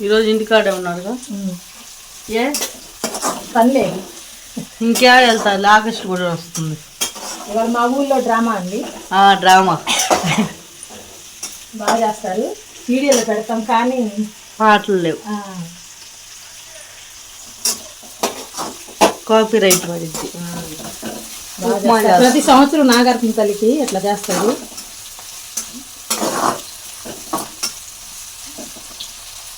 ఈరోజు ఇంటికాడే ఉన్నారుగా ఏ? పనిలేదు ఇంకే వెళ్తారు. ఆగస్ట్ కూడా వస్తుంది. ఇవాళ మా ఊళ్ళో డ్రామా అండి. డ్రామా. బాగా చేస్తారు. వీడియోలో పెడతాం కానీ పాటలు లేవు. కాపీ రైట్ చేస్తారు. ప్రతి సంవత్సరం నాగార్జున తల్లికి అట్లా చేస్తారు.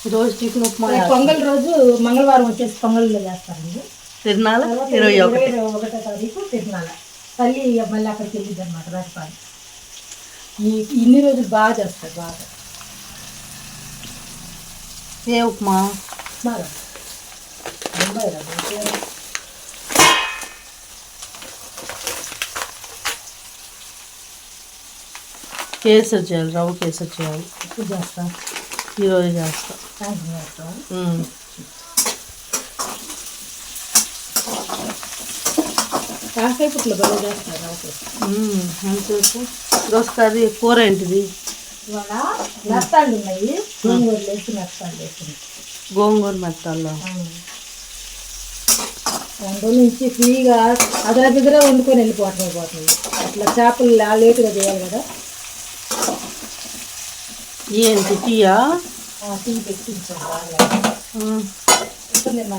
ఈరోజు టిఫిన్ ఉప్మా పొంగల్ రోజు మంగళవారం వచ్చేసి పొంగల్లో చేస్తారండి. తిరునాల ఇరవై ఒకటి. ఇరవై ఒకటో తారీఖు తిరునాల తల్లి మళ్ళీ అక్కడికి వెళ్ళిద్ది అనమాట రాజపాలి. ఈ ఇన్ని రోజులు బాగా చేస్తారు బాగా. ఏ ఉప్మా? బాగా. కేసరి చేయాలి రవ్వ కేసరి చేయాలి ఎప్పుడు చేస్తాం. ఈరోజు చేస్తా ఉమ్. కాసేపట్లో బాగా చేస్తారు ఈరోజు కర్రీ కూర ఏంటిది? ఇవాళ నస్తాళ్ళు ఉన్నాయి. గోంగూర వేసి గోంగూర మెత్తాల్లో రెండు నుంచి ఫ్రీగా అదర దగ్గర వండుకొని వెళ్ళిపోవటం పోతుంది అట్లా చేపలు లేటుగా చేయాలి కదా. ఏంటి టీయా? టీ పెట్టించాను. ఇప్పుడు నేను?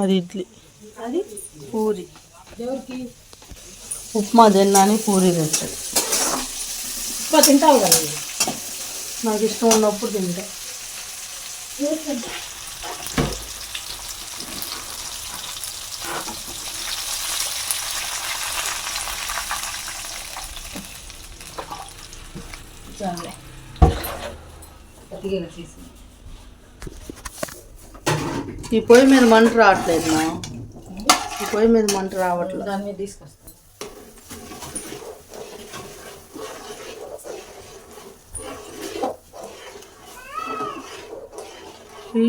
అది ఇడ్లీ. అది? పూరి. ఎవరికి? ఉప్మా తిన్నాని పూరి తెచ్చాడు ఉప్మా తింటావు కదా. నాకు ఇష్టం ఉన్నప్పుడు తింటా. చాలే. తీసి. ఈ పొయ్యి మీద మంట రావట్లేదు నా ఈ పొయ్యి మీద మంట రావట్లేదు. దాని మీద తీసుకొస్తాను ఈ,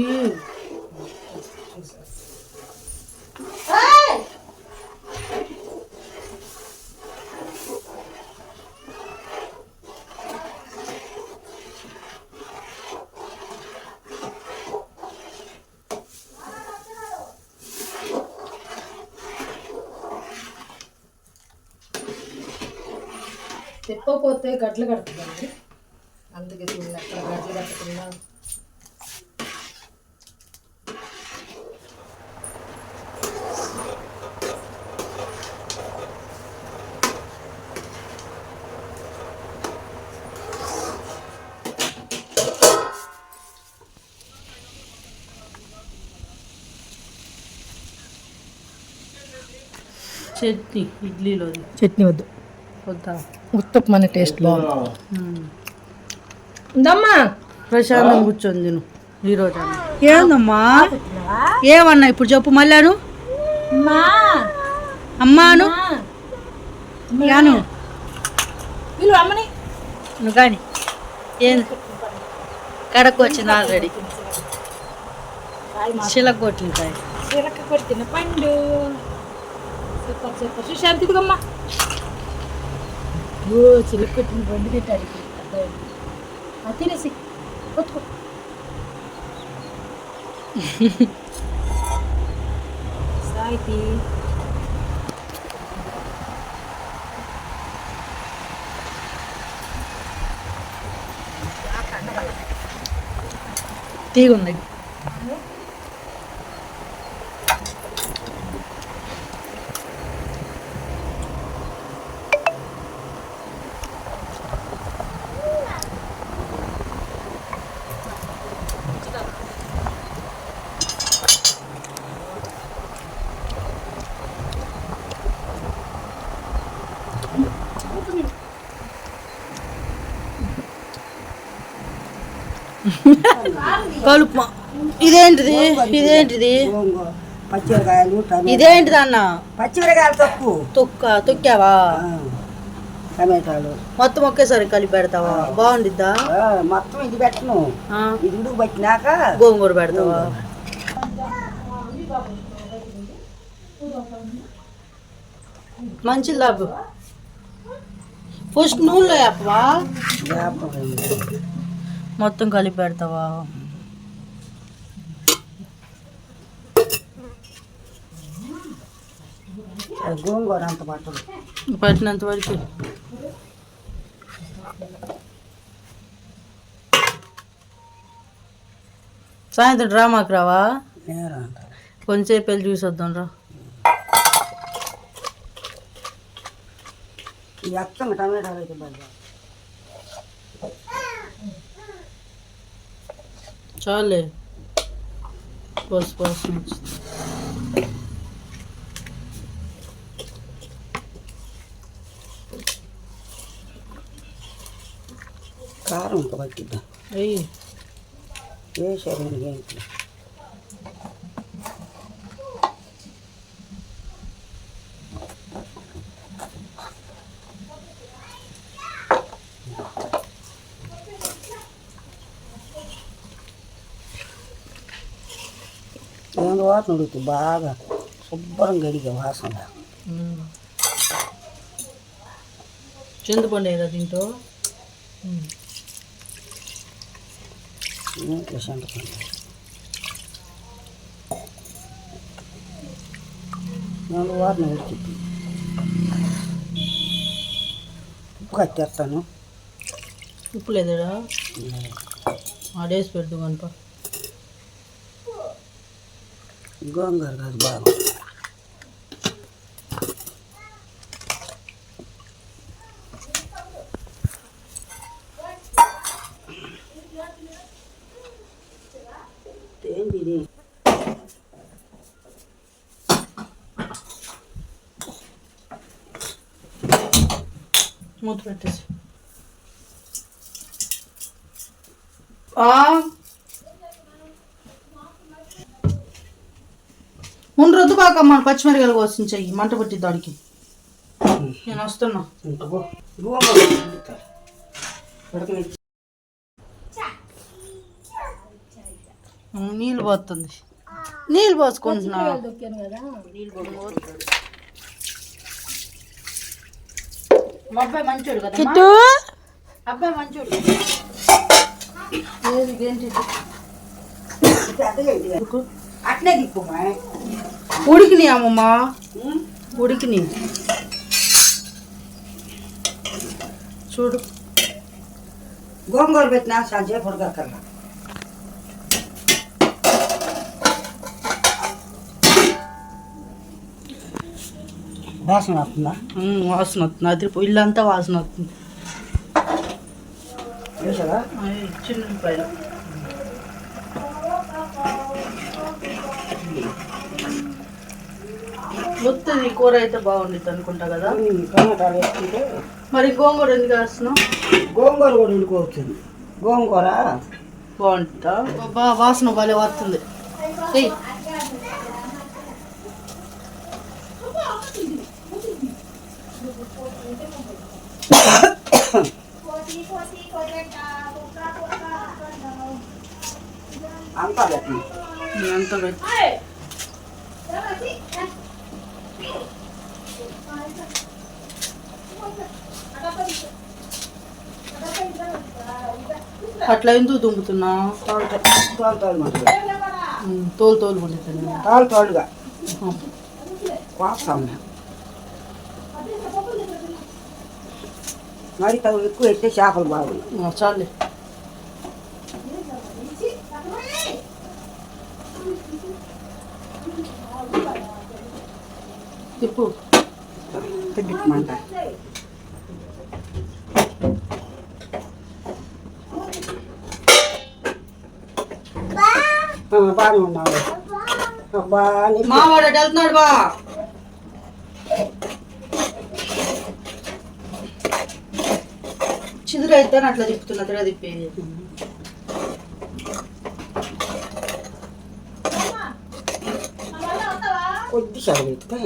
తిప్పపోతే గడ్డలు కడుతుందండి అందుకే చూడండి అక్కడ గట్లు కట్టకుండా చట్నీ ఇడ్లీలోది. చట్నీ వద్దు. వద్దా? ఉత్తప్ప మన టేస్ట్ బాగుంది ఉమ్. ఉందమ్మా. ప్రశాంతం కూర్చొని తిను. ఈరోజు అన్న. ఏందమ్మా? ఏమన్నా ఇప్పుడు చెప్పు మళ్ళాను అమ్మా. అమ్మాను? యాను? వీళ్ళు అమ్మని. నువ్వు కానీ. ఏం? కడకు వచ్చింది ఆల్రెడీ చిలక కొట్టింటాయి చిలక కొట్టిన పండు. సూపర్ సూపర్ సుశాంతి ఇదిగమ్మా ఓ చిలక పెట్టిన బండి తింటాడు ఇప్పుడు తినేసి కొట్టుకో సాయితి తీగుంది. కలుపు. ఇదేంటిది? ఇదేంటిది? పచ్చిమిరకాయలు ఇదేంటిది అన్న? పచ్చిమిరకాయలు తక్కువ తొక్క? తొక్కావా? టమాటాలు. మొత్తం ఒకేసారి కలిపి పెడతావా? బాగుండిద్దా? మొత్తం ఇది పెట్టను. ఇది ఉడుకు పట్టినాక గోంగూర పెడతావా? మంచిది లాగు ఫస్ట్ నూనెలో వేపం మొత్తం కలిపి పెడతావా? గోంగూర అంత పట్టదు పట్టినంత వరకు. సాయంత్రం డ్రామాకి రావా? కొంచెంసేపు వెళ్ళి చూసి వద్దాం రా టమాటాలు అయితే బాగా చాలే పోసి పోసి నుంచి కారం ఇంకా పట్టిద్దాం అయ్యి వేసారు ఏంటి నేను వాసన ఉడుకుతుంది బాగా శుభ్రంగా గడిగే వాసన. చింతపండు కదా నేను వాసన ఉడుకుతుంది ఉప్పు కట్టేస్తాను ఉప్పు లేదురా. ఆడేసి పెట్టు కనుక గోంగూర కాదు బాగా ఏంటి ఇది మూత పెట్టేసి ముందు రొద్దు బాకమ్మ పచ్చిమిరకాయలు కోసం చెయ్యి మంట పట్టి దాడికి నేను వస్తున్నా. నీళ్ళు పోతుంది. నీళ్ళు పోసుకుంటున్నా అబ్బాయి మంచోడు కదా చిట్టు అబ్బాయి మంచోడు. ఏంటి అట్లే దిక్కుమా ఉడికినాయి అమ్మమ్మ? ఉడికినాయి చూడు. గోంగూర పెట్టినా సంచేపు ఉడకక్కర్లా వాసన వస్తుందా? వాసన వస్తుంది. అది ఇల్లంతా వాసన వస్తుంది. చిన్న పైన మొత్తది కూర అయితే బాగుండిద్ది అనుకుంటా కదా టమాటాలు వేసుకుంటే మరి గోంగూర ఎందుకు వేస్తున్నావు గోంగూర కూడా ఉడుకోవచ్చింది గోంగూర బాగుంటుందా బాబా వాసన భలే వస్తుంది అంతా పెట్టింది ఎంత పెట్టి అట్లా ఎందుకు దుంపుతున్నా తోలు తోలు తోలు తోలు తోలు పండుతుంది తోలు తోలుగా. కోస్తాం మేము మరి ఎక్కువ అయితే చేపలు బాగున్నాయి. చాలే. తిప్పు తగ్గించమంట బాగానే ఉన్నావు. అబ్బా మావాడు వెళ్తున్నాడు బా. చిదురు అయితే అట్లా తిప్పుతున్నా తిరగ కొద్ది చదవెత్తుతా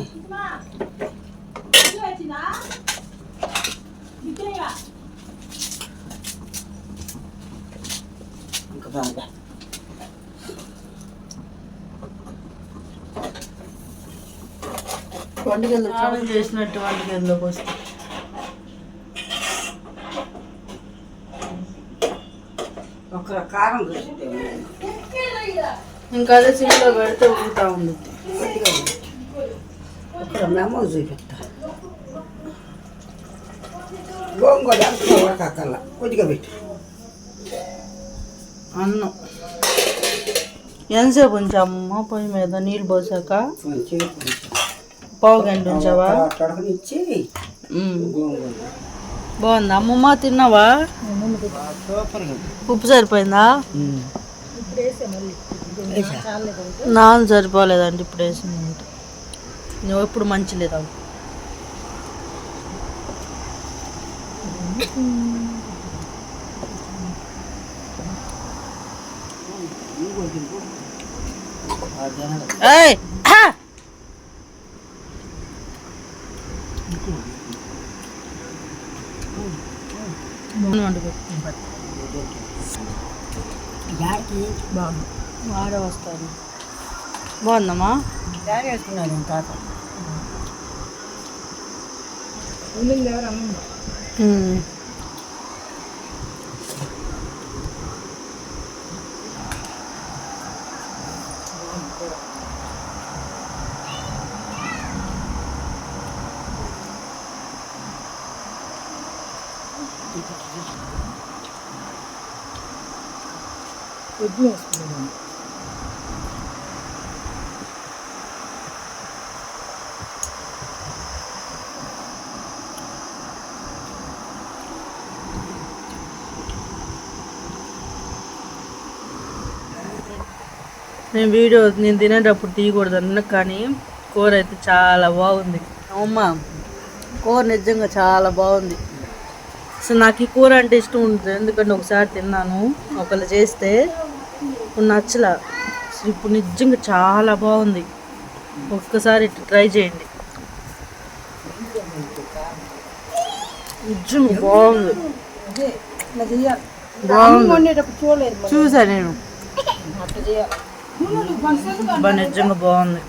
చేసినట్టు వంటగదిలోకి వస్తే ఒక కారం ఇంకా అదే సిమ్లో పెడితే ఉంటా ఉంది. ఇక్కడ మెమో చూపిస్తా గోంగూర కొద్దిగా పెట్టు అన్నం ఎంతసేపు ఉంచామమ్మ పొయ్యి మీద నీళ్ళు పోసాక పావు గంట ఉంచావా. గోంగూర బాగుందా అమ్మమ్మ తిన్నావా ఉప్పు సరిపోయిందా నాన్న సరిపోలేదండి ఇప్పుడు వేసింది నువ్వు ఎప్పుడు మంచి లేదా. బాగుంది. వాడే వస్తాను బాగుందమ్మా? తయారు చేసుకున్నాను నేను తాత ఉమ్. నేను వీడియో నేను తినేటప్పుడు తీయకూడదు అన్న కానీ కూర అయితే చాలా బాగుంది. అమ్మ కూర నిజంగా చాలా బాగుంది. అసలు నాకు ఈ కూర అంటే ఇష్టం ఉంటుంది ఎందుకంటే ఒకసారి తిన్నాను ఒకళ్ళు చేస్తే ఇప్పుడు నచ్చలా. ఇప్పుడు నిజంగా చాలా బాగుంది. ఒక్కసారి ట్రై చేయండి. నిజంగా బాగుంది. బాగుంది. చూసా నేను. బా నిజంగా బాగుంది